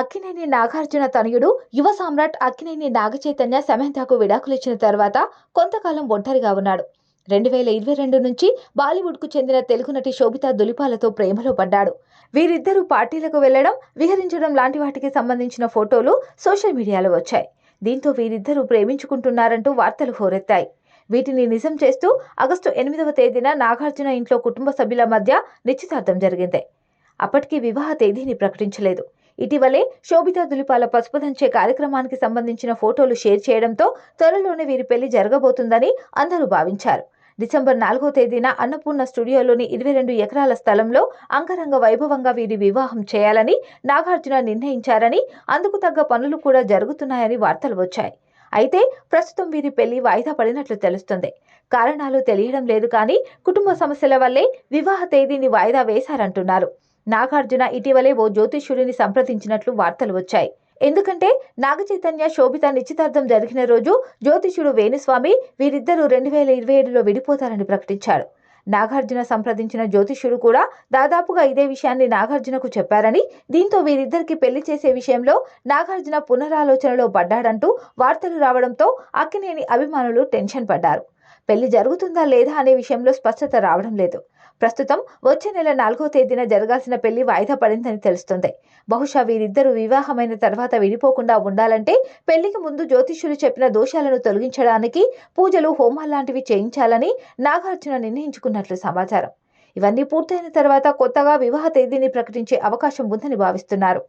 అక్కినేని నాగార్జున తనయుడు యువ సామ్రాట్ అక్కినేని నాగచైతన్య సమంతకు విడాకులిచ్చిన తర్వాత కొంతకాలం ఒంటరిగా ఉన్నాడు. రెండు వేల ఇరవై రెండు నుంచి బాలీవుడ్కు చెందిన తెలుగు నటి శోభిత దులిపాలతో ప్రేమలో పడ్డాడు. వీరిద్దరూ పార్టీలకు వెళ్ళడం విహరించడం లాంటి వాటికి సంబంధించిన ఫోటోలు సోషల్ మీడియాలో వచ్చాయి. దీంతో వీరిద్దరూ ప్రేమించుకుంటున్నారంటూ వార్తలు హోరెత్తాయి. వీటిని నిజం చేస్తూ ఆగస్టు ఎనిమిదవ తేదీన నాగార్జున ఇంట్లో కుటుంబ సభ్యుల మధ్య నిశ్చితార్థం జరిగింది. అప్పటికి వివాహ తేదీని ప్రకటించలేదు. ఇటీవలే శోభితా దులిపాల పసుపు దంచే కార్యక్రమానికి సంబంధించిన ఫోటోలు షేర్ చేయడంతో త్వరలోనే వీరి పెళ్ళి జరగబోతుందని అందరూ భావించారు. డిసెంబర్ నాలుగో తేదీన అన్నపూర్ణ స్టూడియోలోని ఇరవై రెండు ఎకరాల స్థలంలో అంగరంగ వైభవంగా వీరి వివాహం చేయాలని నాగార్జున నిర్ణయించారని అందుకు తగ్గ పనులు కూడా జరుగుతున్నాయని వార్తలు వచ్చాయి. అయితే ప్రస్తుతం వీరి పెళ్ళి వాయిదా పడినట్లు తెలుస్తుంది. కారణాలు తెలియడం లేదు కానీ కుటుంబ సమస్యల వల్లే వివాహ తేదీని వాయిదా వేశారంటున్నారు. నాగార్జున ఇటీవలే ఓ జ్యోతిష్యుడిని సంప్రదించినట్లు వార్తలు వచ్చాయి. ఎందుకంటే నాగచైతన్య శోభిత నిశ్చితార్థం జరిగిన రోజు జ్యోతిష్యుడు వేణుస్వామి వీరిద్దరూ రెండు వేల ఇరవై ఏడులో విడిపోతారని ప్రకటించాడు. నాగార్జున సంప్రదించిన జ్యోతిష్యుడు కూడా దాదాపుగా ఇదే విషయాన్ని నాగార్జునకు చెప్పారని దీంతో వీరిద్దరికి పెళ్ళి చేసే విషయంలో నాగార్జున పునరాలోచనలో పడ్డాడంటూ వార్తలు రావడంతో అక్కినేని అభిమానులు టెన్షన్ పడ్డారు. పెళ్ళి జరుగుతుందా లేదా అనే విషయంలో స్పష్టత రావడం లేదు. ప్రస్తుతం వచ్చే నెల నాలుగో తేదీన జరగాల్సిన పెళ్ళి వాయిదా పడిందని తెలుస్తుంది. బహుశా వీరిద్దరూ వివాహమైన తర్వాత విడిపోకుండా ఉండాలంటే పెళ్ళికి ముందు జ్యోతిష్యులు చెప్పిన దోషాలను తొలగించడానికి పూజలు హోమాలు లాంటివి చేయించాలని నాగార్జున నిర్ణయించుకున్నట్లు సమాచారం. ఇవన్నీ పూర్తయిన తర్వాత కొత్తగా వివాహ తేదీని ప్రకటించే అవకాశం ఉందని భావిస్తున్నారు.